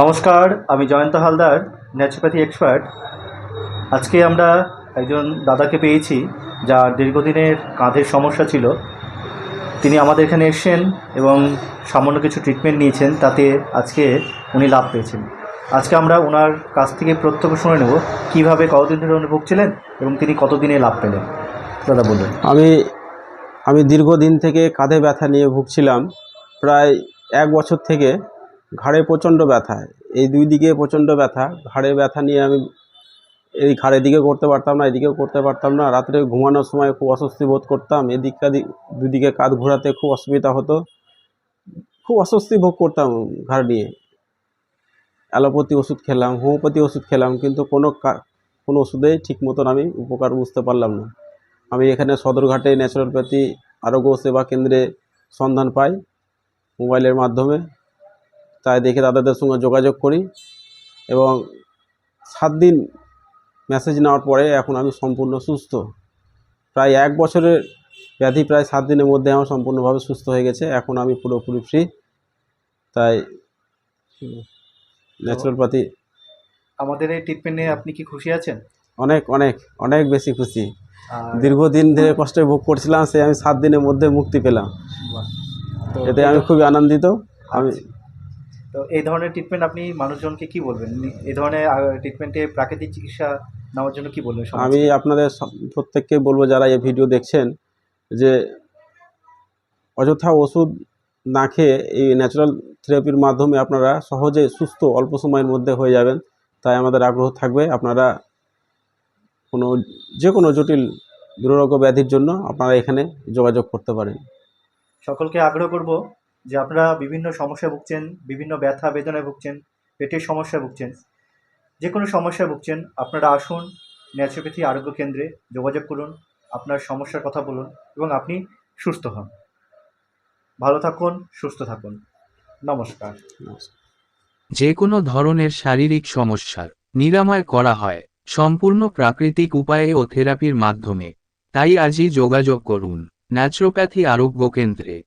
নমস্কার, আমি Jayanta Haldar naturopathy expert আজকে আমরা একজন দাদাকে পেয়েছি, যার দীর্ঘদিনের কাঁধের সমস্যা ছিল। তিনি আমাদের এখানে এসেছেন এবং সামান্য কিছু ট্রিটমেন্ট নিয়েছেন, তাতে আজকে উনি লাভ পেয়েছেন। আজকে আমরা ওনার কাছ থেকে প্রত্যক্ষ শুনে নেব, কীভাবে কতদিন ধরে উনি ভুগছিলেন এবং তিনি কতদিনে লাভ পেলেন? দাদা, বলুন। আমি আমি দীর্ঘদিন থেকে কাঁধে ব্যথা নিয়ে ভুগছিলাম। প্রায় এক বছর থেকে ঘাড়ে প্রচণ্ড ব্যথা। এই দুই দিকে প্রচণ্ড ব্যথা। ঘাড়ে ব্যথা নিয়ে আমি এই ঘাড়ের দিকে করতে পারতাম না, এদিকেও করতে পারতাম না। রাত্রে ঘুমানোর সময় খুব অস্বস্তি বোধ করতাম। এদিকটা দুদিকে কাঁধ ঘোরাতে খুব অসুবিধা হতো। খুব অস্বস্তি ভোগ করতাম ঘাড় নিয়ে। অ্যালোপ্যাথি ওষুধ খেলাম, হোমিওপ্যাথি ওষুধ খেলাম, কিন্তু কোনো কোনো ওষুধেই ঠিক মতন আমি উপকার বুঝতে পারলাম না। আমি এখানে সদরঘাটে ন্যাচুরালপ্যাথি আরোগ্য সেবা কেন্দ্রে সন্ধান পাই মোবাইলের মাধ্যমে। তাই দেখে দাদাদের সঙ্গে যোগাযোগ করি এবং সাত দিন মেসেজ নেওয়ার পরে এখন আমি সম্পূর্ণ সুস্থ। প্রায় এক বছরের ব্যাধি প্রায় সাত দিনের মধ্যে আমার সম্পূর্ণভাবে সুস্থ হয়ে গেছে। এখন আমি পুরোপুরি ফ্রি তাই ন্যাচুরালপ্যাথি আমাদের এই ট্রিটমেন্ট নিয়ে আপনি কি খুশি আছেন? অনেক অনেক অনেক বেশি খুশি। দীর্ঘদিন ধরে কষ্টে ভোগ করছিলাম সে আমি সাত দিনের মধ্যে মুক্তি পেলাম। এতে আমি খুবই আনন্দিত। আমি তো এই ধরনের ট্রিটমেন্ট আপনি মানুষজনকে কি বলবেন? এই ধরনের ট্রিটমেন্টে প্রাকৃতিক চিকিৎসা নেওয়ার জন্য কি বলবেন আমি আপনাদের প্রত্যেককে বলব যারা এই ভিডিও দেখছেন যে অযথা ওষুধ না খেয়ে এই ন্যাচারাল থেরাপির মাধ্যমে আপনারা সহজে সুস্থ অল্প সময়ের মধ্যে হয়ে যাবেন। তাই আমাদের আগ্রহ থাকবে আপনারা কোনো যে কোনো জটিল দুরারোগ্য ব্যাধির জন্য আপনারা এখানে যোগাযোগ করতে পারেন। সকলকে আগ্রহ করব যে আপনারা বিভিন্ন সমস্যায় ভুগছেন, বিভিন্ন ব্যথা বেদনায় ভুগছেন, পেটের সমস্যায় ভুগছেন যে কোনো সমস্যায় ভুগছেন, আপনারা আসুন ন্যাচুরোপ্যাথি আরোগ্য কেন্দ্রে যোগাযোগ করুন, আপনার সমস্যার কথা বলুন এবং আপনি সুস্থ হন। ভালো থাকুন, সুস্থ থাকুন। নমস্কার। যে কোনো ধরনের শারীরিক সমস্যার নিরাময় করা হয় সম্পূর্ণ প্রাকৃতিক উপায়ে ও থেরাপির মাধ্যমে। তাই আজই যোগাযোগ করুন ন্যাচুরোপ্যাথি আরোগ্য কেন্দ্রে।